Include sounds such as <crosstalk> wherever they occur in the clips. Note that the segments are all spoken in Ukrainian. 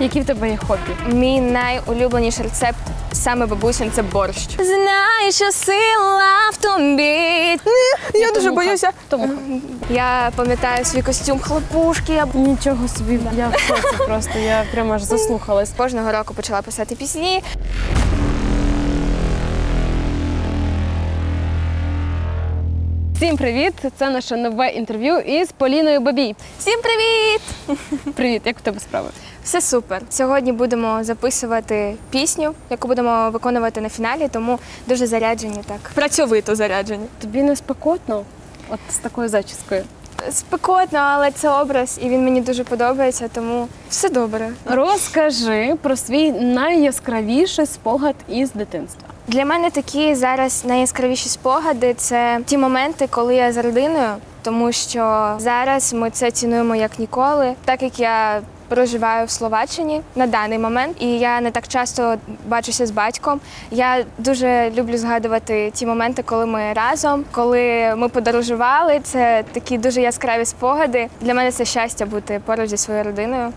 Які в тебе є хобі? Мій найулюбленіший рецепт саме бабусин це борщ. Знаю, що сила в тобі. Я дуже боюся. Я пам'ятаю свій костюм хлопушки. Я нічого собі. Я в шоці просто. Я прямо аж заслухалась. кожного року почала писати пісні. Всім привіт! Це наше нове інтерв'ю із Поліною Бабій. Всім привіт! Привіт, як в тебе справи? Все супер. Сьогодні будемо записувати пісню, яку будемо виконувати на фіналі, тому дуже заряджені так. Працьовито заряджені. Тобі не спекотно? От з такою зачіскою. Спекотно, але це образ, і він мені дуже подобається, тому все добре. Розкажи про свій найяскравіший спогад із дитинства. Для мене такі зараз найяскравіші спогади це ті моменти, коли я з родиною, тому що зараз ми це цінуємо як ніколи, так як я. Проживаю в Словаччині на даний момент, і я не так часто бачуся з батьком. Я дуже люблю згадувати ті моменти, коли ми разом, коли ми подорожували. Це такі дуже яскраві спогади. Для мене це щастя бути поруч зі своєю родиною.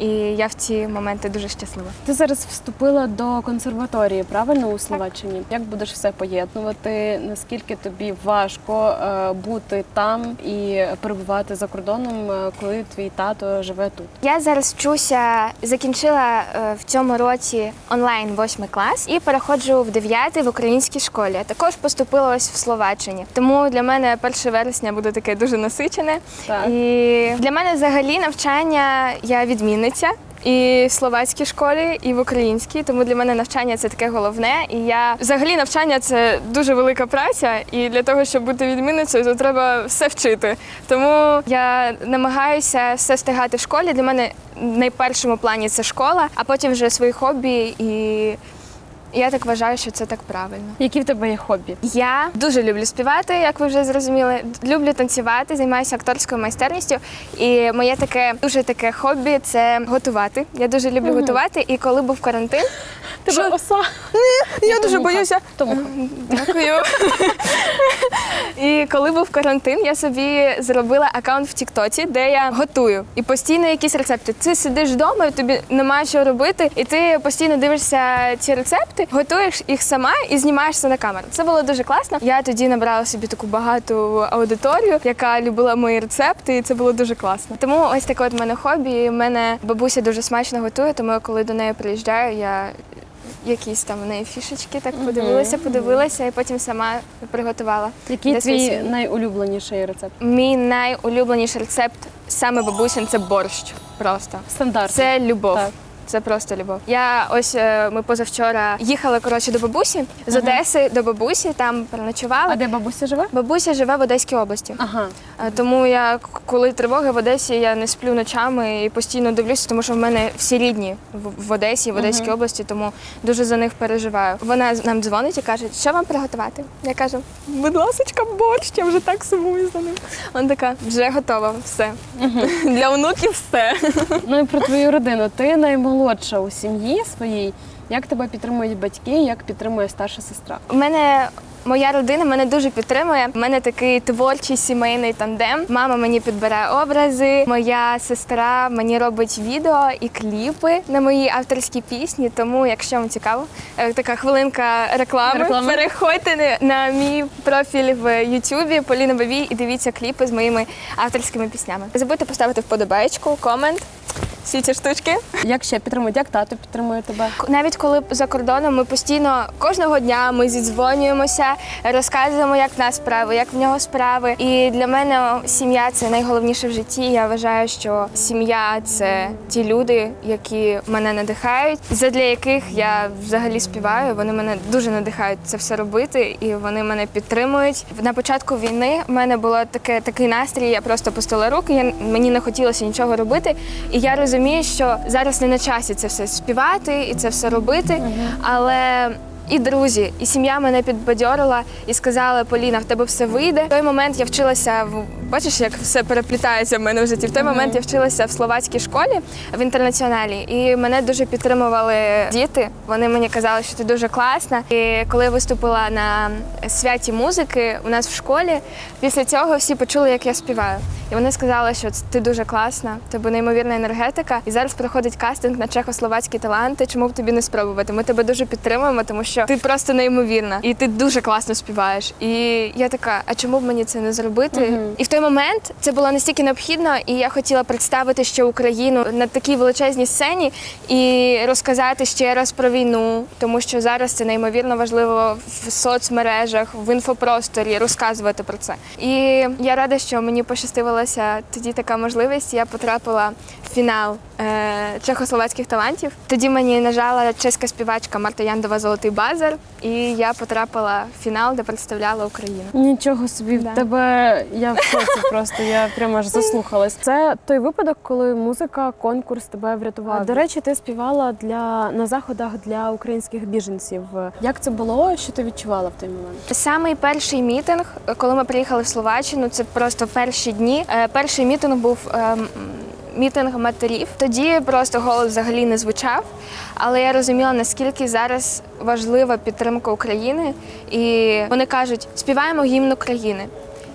І я в ці моменти дуже щаслива. Ти зараз вступила до консерваторії, правильно у Словаччині? Як будеш все поєднувати? Наскільки тобі важко е, бути там і перебувати за кордоном, е, коли твій тато живе тут? Я зараз вчуся, закінчила е, в цьому році онлайн восьмий клас і переходжу в дев'ятий в українській школі. А Також поступила ось в Словаччині. Тому для мене 1 вересня буде таке дуже насичене. Так. І для мене взагалі навчання я відмінниця. І в словацькій школі, і в українській, тому для мене навчання це таке головне. І я взагалі навчання це дуже велика праця. І для того, щоб бути відмінницею, то треба все вчити. Тому я намагаюся все встигати в школі. Для мене найпершому плані це школа, а потім вже свої хобі. І я так вважаю, що це так правильно. Які в тебе є хобі? Я дуже люблю співати, як ви вже зрозуміли. Люблю танцювати, займаюся акторською майстерністю. І моє таке дуже таке хобі це готувати. Я дуже люблю готувати. І коли був карантин, Тебе оса. я дуже боюся. Тому Дякую. І коли був карантин, я собі зробила аккаунт в Тіктоці, де я готую. І постійно якісь рецепти. Ти сидиш вдома, і тобі немає що робити, і ти постійно дивишся ці рецепти, готуєш їх сама і знімаєшся на камеру. Це було дуже класно. Я тоді набрала собі таку багату аудиторію, яка любила мої рецепти, і це було дуже класно. Тому ось таке от мене хобі. В мене бабуся дуже смачно готує, тому я коли до неї приїжджаю, я якісь там в неї фішечки, так подивилася, подивилася і потім сама приготувала. який Для твій своєї найулюбленіший рецепт? Мій найулюбленіший рецепт саме бабусин це борщ. Просто Стандарт. це любов. Так. Це просто любов. Я ось е, ми позавчора їхали коротше до бабусі з Одеси до бабусі, там переночували. А де бабуся живе? Бабуся живе в Одеській області. Ага. Е, Тому я коли тривоги в Одесі, я не сплю ночами і постійно дивлюся, тому що в мене всі рідні в, Одесі, в Одеській області, тому дуже за них переживаю. Вона нам дзвонить і каже, що вам приготувати? Я кажу, будь ласочка, борщ, я вже так сумую за ним. Вона така, вже готова, все. <laughs> Для онуків все. Ну і про твою родину. Ти наймолодша у сім'ї своїй. Як тебе підтримують батьки, як підтримує старша сестра? У мене моя родина мене дуже підтримує. У мене такий творчий сімейний тандем. Мама мені підбирає образи, моя сестра мені робить відео і кліпи на мої авторські пісні. Тому, якщо вам цікаво, е, така хвилинка реклами. Реклама. Переходьте на- на мій профіль в Ютубі Поліна Бабій і дивіться кліпи з моїми авторськими піснями. Не забудьте поставити вподобайку, комент. Всі ці штучки. Як ще підтримують? Як тато підтримує тебе? Навіть коли за кордоном ми постійно кожного дня ми зідзвонюємося, розказуємо, як в нас справи, як в нього справи. І для мене сім'я це найголовніше в житті. Я вважаю, що сім'я це ті люди, які мене надихають, задля яких я взагалі співаю. Вони мене дуже надихають це все робити, і вони мене підтримують. На початку війни в мене було таке такий настрій. Я просто пустила руки. Я мені не хотілося нічого робити. І я розумію, що зараз не на часі це все співати і це все робити. Але і друзі, і сім'я мене підбадьорила і сказали: Поліна, в тебе все вийде. В той момент я вчилася в бачиш, як все переплітається в мене в житті. В той момент я вчилася в словацькій школі в інтернаціоналі, і мене дуже підтримували діти. Вони мені казали, що ти дуже класна. І коли я виступила на святі музики у нас в школі, після цього всі почули, як я співаю. І вони сказали, що ти дуже класна, тебе неймовірна енергетика. І зараз проходить кастинг на чехословацькі таланти. Чому б тобі не спробувати? Ми тебе дуже підтримуємо, тому що ти просто неймовірна і ти дуже класно співаєш. І я така, а чому б мені це не зробити? І в той момент це було настільки необхідно, і я хотіла представити ще Україну на такій величезній сцені і розказати ще раз про війну, тому що зараз це неймовірно важливо в соцмережах, в інфопросторі розказувати про це. І я рада, що мені пощастилася тоді така можливість. Я потрапила фінал е, чехословацьких талантів. Тоді мені нажала чеська співачка Марта Яндова Золотий базар, і я потрапила в фінал, де представляла Україну. Нічого собі Да. в тебе. Я в шоці просто. Я прямо аж заслухалась. Це той випадок, коли музика, конкурс тебе врятував. До речі, ти співала для на заходах для українських біженців. Як це було? Що ти відчувала в той момент? Самий перший мітинг, коли ми приїхали в Словаччину, це просто перші дні. Е, Перший мітинг був ем, мітинг матерів. Тоді просто голос взагалі не звучав, але я розуміла, наскільки зараз важлива підтримка України. І вони кажуть, співаємо гімн України.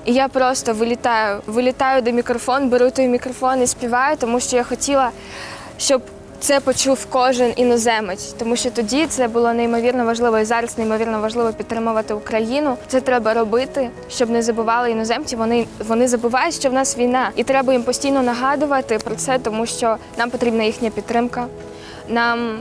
І я просто вилітаю, вилітаю до мікрофон, беру той мікрофон і співаю, тому що я хотіла, щоб це почув кожен іноземець, тому що тоді це було неймовірно важливо, і зараз неймовірно важливо підтримувати Україну. Це треба робити, щоб не забували іноземці. Вони вони забувають, що в нас війна, і треба їм постійно нагадувати про це, тому що нам потрібна їхня підтримка. Нам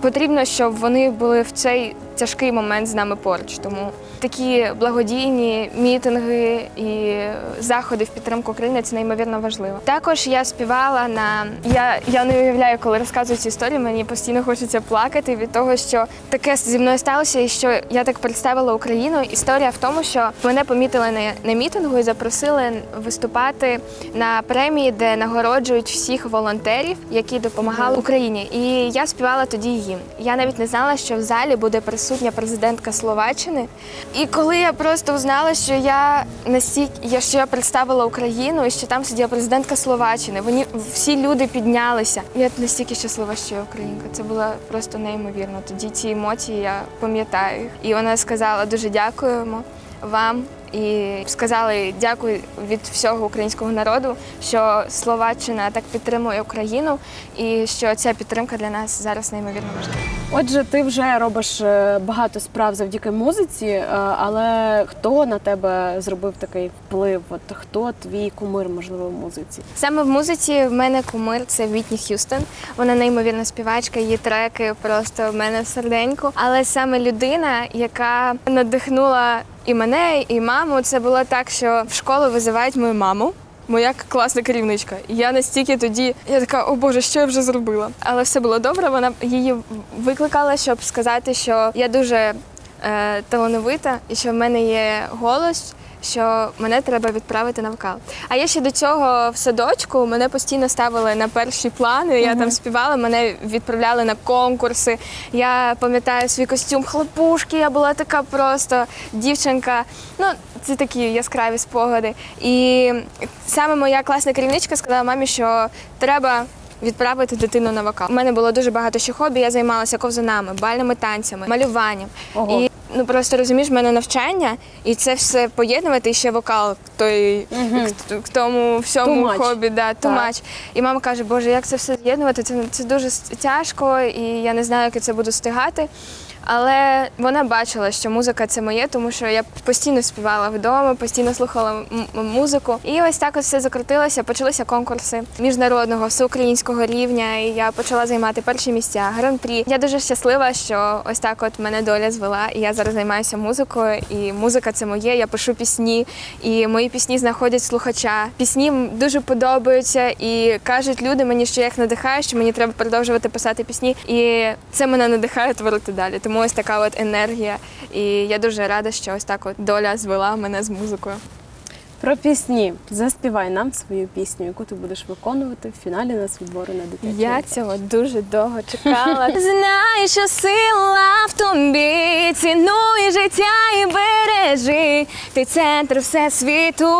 потрібно, щоб вони були в цей тяжкий момент з нами поруч. Тому такі благодійні мітинги і заходи в підтримку України це неймовірно важливо. Також я співала на я, я не уявляю, коли розказую ці історії, мені постійно хочеться плакати від того, що таке зі мною сталося, і що я так представила Україну. Історія в тому, що мене помітили на, на мітингу і запросили виступати на премії, де нагороджують всіх волонтерів, які допомагали Україні. І я співала тоді їм. Я навіть не знала, що в залі буде присутня президентка Словаччини. І коли я просто узнала, що я настільки що я представила Україну і що там сиділа президентка Словаччини, вони всі люди піднялися. Я настільки щаслива, що я українка. Це було просто неймовірно. Тоді ці емоції я пам'ятаю. І вона сказала дуже дякуємо вам. І сказали дякую від всього українського народу, що Словаччина так підтримує Україну, і що ця підтримка для нас зараз неймовірно важлива. Отже, ти вже робиш е, багато справ завдяки музиці, е, але хто на тебе зробив такий вплив? От хто твій кумир, можливо, в музиці? Саме в музиці в мене кумир це Вітні Х'юстон. Вона неймовірна співачка, її треки просто в мене в серденьку. Але саме людина, яка надихнула і мене, і маму, це було так, що в школу визивають мою маму. Моя класна керівничка. Я настільки тоді, я така, о Боже, що я вже зробила? Але все було добре. Вона її викликала, щоб сказати, що я дуже е, талановита і що в мене є голос, що мене треба відправити на вокал. А я ще до цього в садочку мене постійно ставили на перші плани. Я там співала, мене відправляли на конкурси. Я пам'ятаю свій костюм хлопушки. Я була така просто дівчинка. Ну, це такі яскраві спогади. І саме моя класна керівничка сказала мамі, що треба. Відправити дитину на вокал. У мене було дуже багато ще хобі. Я займалася ковзанами, бальними танцями, малюванням. Ого. І ну просто розумієш, в мене навчання, і це все поєднувати і ще вокал той к, к тому всьому Too much. хобі, да, Так. too. І мама каже, Боже, як це все з'єднувати? Це, це дуже с- тяжко, і я не знаю, як я це буду встигати. Але вона бачила, що музика це моє, тому що я постійно співала вдома, постійно слухала музику. І ось так ось все закрутилося. Почалися конкурси міжнародного всеукраїнського рівня. І я почала займати перші місця, гран-прі. Я дуже щаслива, що ось так от мене доля звела. І я зараз займаюся музикою. І музика це моє. Я пишу пісні, і мої пісні знаходять слухача. Пісні дуже подобаються і кажуть люди мені, що я їх надихаю, що мені треба продовжувати писати пісні. І це мене надихає творити далі. Тому ось така от енергія. І я дуже рада, що ось так от доля звела мене з музикою. Про пісні. Заспівай нам свою пісню, яку ти будеш виконувати в фіналі нас відбору на дитячий. Я цього дуже довго <laughs> чекала. Знай, що сила в тобі, цінуй життя і бережи. Ти центр всесвіту,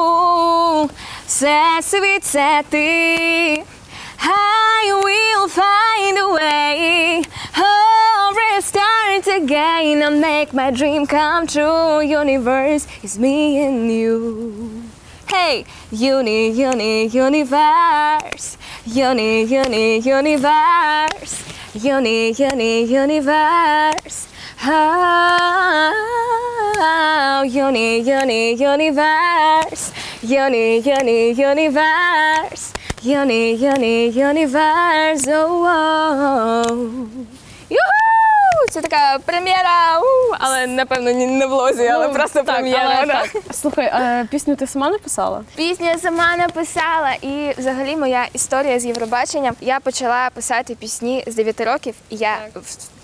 всесвіт це ти. I will find a way. Oh, restart again and make my dream come true. Universe is me and you. Hey, uni, uni, universe. Uni, uni, universe. Uni, uni, universe. Oh, uni, uni, universe. Uni, uni, universe. Uni, uni, universe. Oh, oh. oh. Прем'єра, у, але напевно ні- не в лозі, але Ну, просто так, прем'єра. але да. так. Слухай, а пісню ти сама написала? Пісню я сама написала, і взагалі моя історія з Євробаченням. Я почала писати пісні з 9 років. І я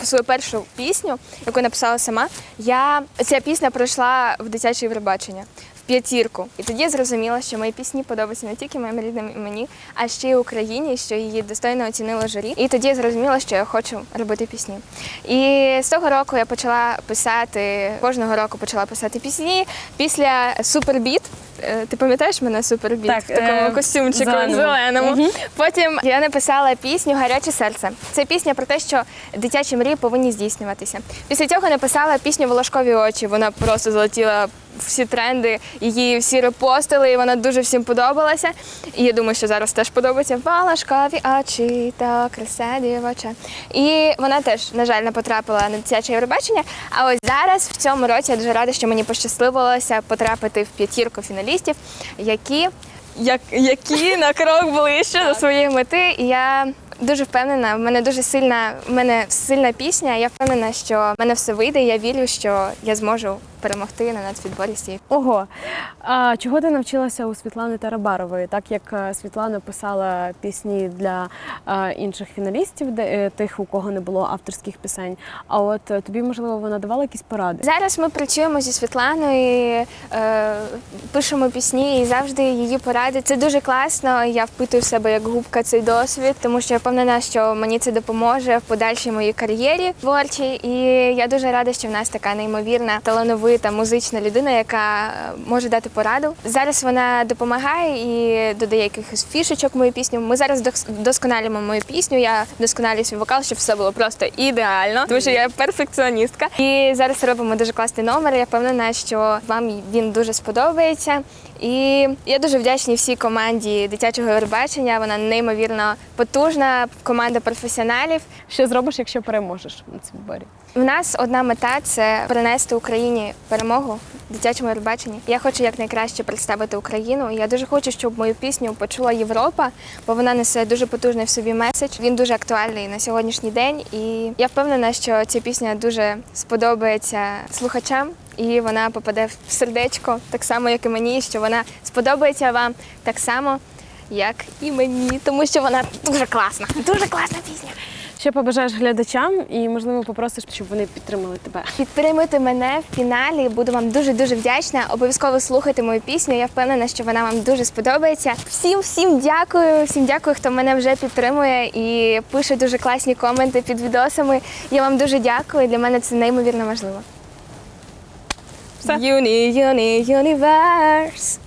в- свою першу пісню, яку написала сама, я ця пісня пройшла в дитяче Євробачення. П'ятірку, і тоді я зрозуміла, що мої пісні подобаються не тільки моїм рідним і мені, а ще й Україні, що її достойно оцінило журі. І тоді я зрозуміла, що я хочу робити пісні. І з того року я почала писати кожного року почала писати пісні. Після Супербіт. е, Ти пам'ятаєш мене Супербіт Так, в такому е, костюмчику зеленому. зеленому? Мгм. Потім я написала пісню Гаряче серце. Це пісня про те, що дитячі мрії повинні здійснюватися. Після цього написала пісню Волошкові очі. Вона просто залетіла в всі тренди, її всі репостили, і вона дуже всім подобалася. І я думаю, що зараз теж подобається Волошкові очі та дівоча. І вона теж, на жаль, не потрапила на дитяче Євробачення. А ось зараз, в цьому році, я дуже рада, що мені пощасливилося потрапити в п'ятірку фіналістів, які як, які <laughs> на крок ближче до своєї мети. І я дуже впевнена, в мене дуже сильна, в мене сильна пісня. Я впевнена, що в мене все вийде. і Я вірю, що я зможу перемогти на нацвідборі. Ого. А чого ти навчилася у Світлани Тарабарової? Так як е, Світлана писала пісні для е, інших фіналістів, де е, тих, у кого не було авторських пісень. А от тобі можливо вона давала якісь поради? Зараз ми працюємо зі Світланою, е, пишемо пісні і завжди її поради. Це дуже класно. Я впитую в себе як губка цей досвід, тому що я впевнена, що мені це допоможе в подальшій моїй кар'єрі творчій. І я дуже рада, що в нас така неймовірна, талановита музична людина, яка е, може дати пораду. Зараз вона допомагає і додає якихось фішечок мою пісню. Ми зараз дос- досконалюємо мою пісню. Я досконалюю свій вокал, щоб все було просто ідеально, тому що я перфекціоністка. І зараз робимо дуже класний номер. Я впевнена, що вам він дуже сподобається. І я дуже вдячна всій команді дитячого Вербачення. Вона неймовірно потужна, команда професіоналів. Що зробиш, якщо переможеш на цьому борі? У нас одна мета це принести Україні перемогу дитячому Євробаченні. Я хочу якнайкраще представити Україну. Я дуже хочу, щоб мою пісню почула Європа, бо вона несе дуже потужний в собі меседж. Він дуже актуальний на сьогоднішній день. І я впевнена, що ця пісня дуже сподобається слухачам. І вона попаде в сердечко, так само, як і мені, що вона сподобається вам так само, як і мені, тому що вона дуже класна, дуже класна пісня. Що побажаєш глядачам і можливо попросиш, щоб вони підтримали тебе? Підтримуйте мене в фіналі. Буду вам дуже дуже вдячна. Обов'язково слухайте мою пісню. Я впевнена, що вона вам дуже сподобається. Всім всім дякую. Всім дякую, хто мене вже підтримує і пише дуже класні коменти під відосами. Я вам дуже дякую. Для мене це неймовірно важливо. Все. Юні, юні, юніверс.